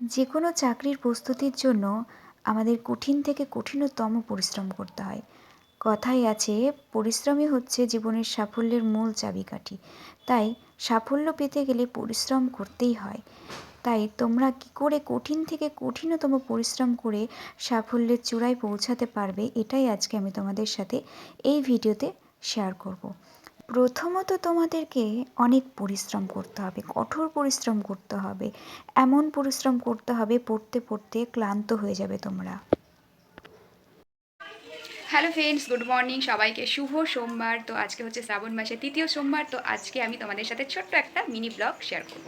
যে কোনো চাকরির প্রস্তুতির জন্য আমাদের কঠিন থেকে কঠিনতম পরিশ্রম করতে হয়। কথায় আছে, পরিশ্রমই হচ্ছে জীবনের সাফল্যের মূল চাবিকাঠি। তাই সাফল্য পেতে গেলে পরিশ্রম করতেই হয়। তাই তোমরা কী করে কঠিন থেকে কঠিনতম পরিশ্রম করে সাফল্যের চূড়ায় পৌঁছাতে পারবে, এটাই আজকে আমি তোমাদের সাথে এই ভিডিওতে শেয়ার করব। প্রথমত তোমাদেরকে অনেক পরিশ্রম করতে হবে কঠোর পরিশ্রম করতে হবে এমন পরিশ্রম করতে হবে পড়তে পড়তে ক্লান্ত হয়ে যাবে তোমরা। হ্যালো ফ্রেন্ডস গুড মর্নিং সবাইকে শুভ সোমবার। তো আজকে হচ্ছে শ্রাবণ মাসের তৃতীয় সোমবার তো আজকে আমি তোমাদের সাথে ছোট্ট একটা মিনি ব্লগ শেয়ার করব।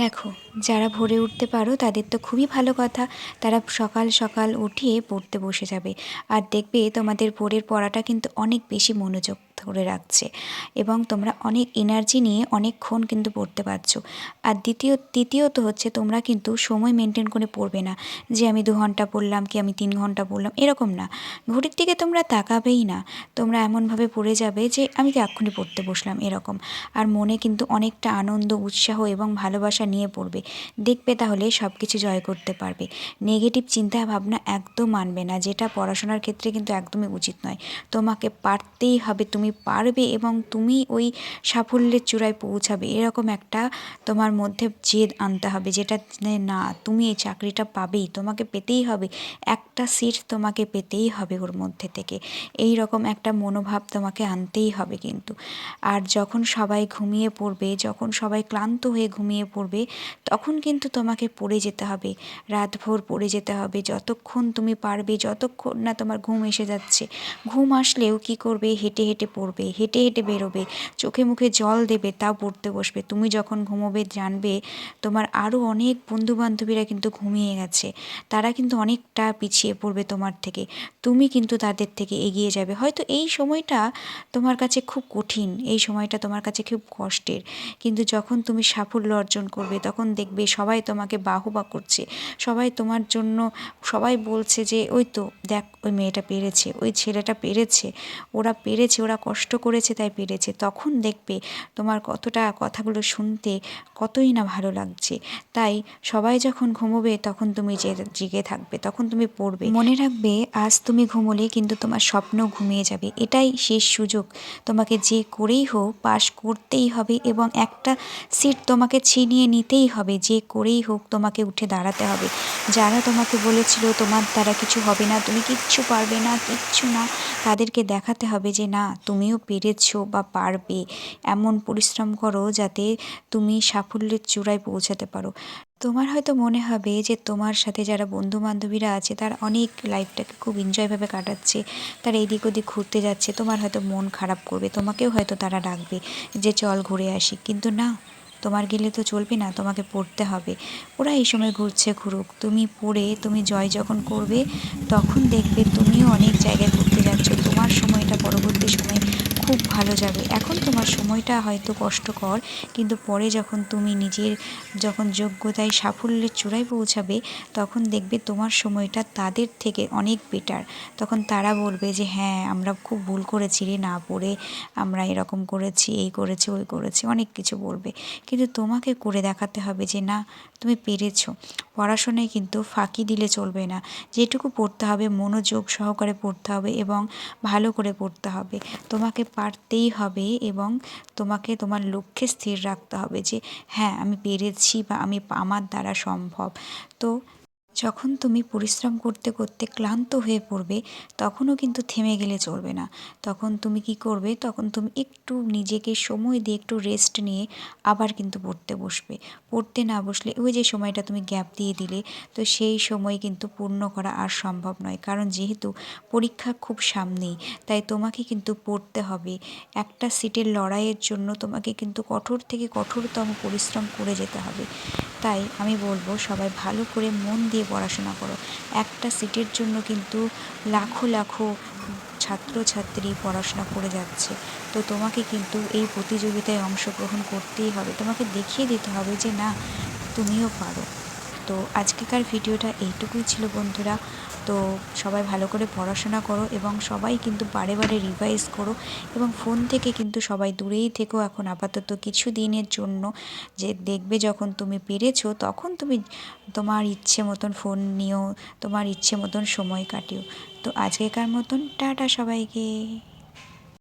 দেখো যারা ভোরে উঠতে পারো তাদের তো খুবই ভালো কথা তারা সকাল সকাল উঠিয়ে পড়তে বসে যাবে। আর দেখবে তোমাদের ভোরের পড়াটা কিন্তু অনেক বেশি মনোযোগ ধরে রাখছে এবং তোমরা অনেক এনার্জি নিয়ে অনেকক্ষণ কিন্তু পড়তে পারছ। আর দ্বিতীয়, তৃতীয়ত হচ্ছে তোমরা কিন্তু সময় মেনটেন করে পড়বে না। যে আমি দু ঘণ্টা পড়লাম কি আমি তিন ঘণ্টা পড়লাম, এরকম না। ঘড়ির দিকে তোমরা তাকাবেই না। তোমরা এমনভাবে পড়ে যাবে যে আমি এক্ষুনি পড়তে বসলাম, এরকম। আর মনে কিন্তু অনেকটা আনন্দ, উৎসাহ এবং ভালোবাসা নিয়ে পড়বে। দেখবে তাহলে সব কিছু জয় করতে পারবে। নেগেটিভ চিন্তা ভাবনা একদম মানবে না, যেটা পড়াশোনার ক্ষেত্রে কিন্তু একদমই উচিত নয়। তোমাকে পারতেই হবে, তুমি পারবে এবং তুমি ওই সাফল্যের চূড়ায় পৌঁছাবে। এরকম একটা তোমার মধ্যে জেদ আনতে হবে যেটা না, তুমি এই চাকরিটা পাবেই, তোমাকে পেতেই হবে। একটা সিট তোমাকে পেতেই হবে ওর মধ্যে থেকে। এই রকম একটা মনোভাব তোমাকে আনতেই হবে কিন্তু। আর যখন সবাই ঘুমিয়ে পড়বে, যখন সবাই ক্লান্ত হয়ে ঘুমিয়ে পড়বে, তখন কিন্তু তোমাকে পড়ে যেতে হবে। রাতভর পড়ে যেতে হবে। যতক্ষণ তুমি পারবে, যতক্ষণ না তোমার ঘুম এসে যাচ্ছে, ঘুম আসলেও কি করবে? হেঁটে হেঁটে পড়বে, হেঁটে হেঁটে বেরোবে, চোখে মুখে জল দেবে, তাও পড়তে বসবে। তুমি যখন ঘুমোবে, জানবে তোমার আরও অনেক বন্ধুবান্ধবীরা কিন্তু ঘুমিয়ে গেছে। তারা কিন্তু অনেকটা পিছিয়ে পড়বে তোমার থেকে। তুমি কিন্তু তাদের থেকে এগিয়ে যাবে। হয়তো এই সময়টা তোমার কাছে খুব কঠিন, এই সময়টা তোমার কাছে খুব কষ্টের। কিন্তু যখন তুমি সাফল্য অর্জন করবে, তখন দেখবে সবাই তোমাকে বাহবা করছে। সবাই তোমার জন্য, সবাই বলছে যে, ওই তো দেখ, ওই মেয়েটা পেরেছে, ওই ছেলেটা পেরেছে, ওরা পেরেছে, ওরা কষ্ট করেছে, তাই পেরেছে। তখন দেখবে তোমার কতটা কথাগুলো শুনতে কতই না ভালো লাগছে। তাই সবাই যখন ঘুমোবে, তখন তুমি জেগে থাকবে, তখন তুমি পড়বে। মনে রাখবে, আজ তুমি ঘুমোলে কিন্তু তোমার স্বপ্ন ঘুমিয়ে যাবে। এটাই শেষ সুযোগ। তোমাকে যে করেই হোক, পাশ করতেই হবে এবং একটা সিট তোমাকে ছিনিয়ে নিতেই হবে। যে করেই হোক, তোমাকে উঠে দাঁড়াতে হবে। যারা তোমাকে বলেছিল, তোমার দ্বারা কিছু হবে না, তুমি কিচ্ছু পারবে না, কিচ্ছু না, তাদেরকে দেখাতে হবে যে, না তুমিও পেরেছ বা পারবে। এমন পরিশ্রম করো যাতে তুমি সাফল্যের চূড়ায় পৌঁছাতে পারো। তোমার হয়তো মনে হবে যে তোমার সাথে যারা বন্ধু বান্ধবীরা আছে, তারা অনেক লাইফটাকে খুব এনজয়ভাবে কাটাচ্ছে। তারা এদিক ওদিক ঘুরতে যাচ্ছে, তোমার হয়তো মন খারাপ করবে, তোমাকেও হয়তো তারা ডাকবে যে চল ঘুরে আসি। কিন্তু না, তোমার গেলে তো চলবে না, তোমাকে পড়তে হবে। ওরা এই সময় ঘুরছে ঘুরুক। তুমি পড়ে, তুমি জয় যখন করবে, তখন দেখবে তুমিও অনেক জায়গায় ঘুরতে যাচ্ছ তোমার সময়টা পরবর্তী সময়ে খুব ভালো যাবে। এখন তোমার সময়টা হয়তো কষ্টকর, কিন্তু পরে যখন তুমি নিজের যখন যোগ্যতায় সাফল্যের চূড়ায় পৌঁছাবে, তখন দেখবে তোমার সময়টা তাদের থেকে অনেক বেটার তখন তারা বলবে যে হ্যাঁ আমরা খুব ভুল করেছি রে, না পড়ে আমরা এরকম করেছি, এই করেছি, ওই করেছি। অনেক কিছু বলবে। কিন্তু তোমাকে করে দেখাতে হবে যে, না, তুমি পেরেছ। পড়াশোনায় কিন্তু ফাঁকি দিলে চলবে না। যেটুকু পড়তে হবে, মনোযোগ সহকারে পড়তে হবে এবং ভালো করে পড়তে হবে। তোমাকে পারতেই হবে এবং তোমাকে তোমার লক্ষ্যে স্থির রাখতে হবে যে হ্যাঁ আমি পেরেছি বা আমি, আমার দ্বারা সম্ভব। তো যখন তুমি পরিশ্রম করতে করতে ক্লান্ত হয়ে পড়বে, তখনও কিন্তু থেমে গেলে চলবে না। তখন তুমি কি করবে? তখন তুমি একটু নিজেকে সময় দিয়ে একটু রেস্ট নিয়ে আবার কিন্তু পড়তে বসবে। পড়তে না বসলে ওই যে সময়টা তুমি গ্যাপ দিয়ে দিলে, তো সেই সময় কিন্তু পূর্ণ করা আর সম্ভব নয়। কারণ যেহেতু পরীক্ষা খুব সামনেই, তাই তোমাকে কিন্তু পড়তে হবে। একটা সিটের লড়াইয়ের জন্য তোমাকে কিন্তু কঠোর থেকে কঠোরতম পরিশ্রম করে যেতে হবে। তাই আমি বলব সবাই ভালো করে মন দিয়ে পড়াশোনা করো। একটা সিটের জন্য কিন্তু লাখো লাখো ছাত্রছাত্রী পড়াশোনা করে যাচ্ছে। তো তোমাকে কিন্তু এই প্রতিযোগিতায় অংশগ্রহণ করতেই হবে। তোমাকে দেখিয়ে দিতে হবে যে না, তুমিও পারো। তো আজকেকার ভিডিওটা এইটুকুই ছিল বন্ধুরা। তো সবাই ভালো করে পড়াশোনা করো এবং সবাই কিন্তু বারে বারে রিভাইজ করো এবং ফোন থেকে কিন্তু সবাই দূরেই থেকো এখন আপাতত কিছু দিনের জন্য। যে দেখবে যখন তুমি পেরেছ তখন তুমি তোমার ইচ্ছে মতন ফোন নিও, তোমার ইচ্ছে মতন সময় কাটিও। তো আজকেকার মতন টাটা সবাইকে।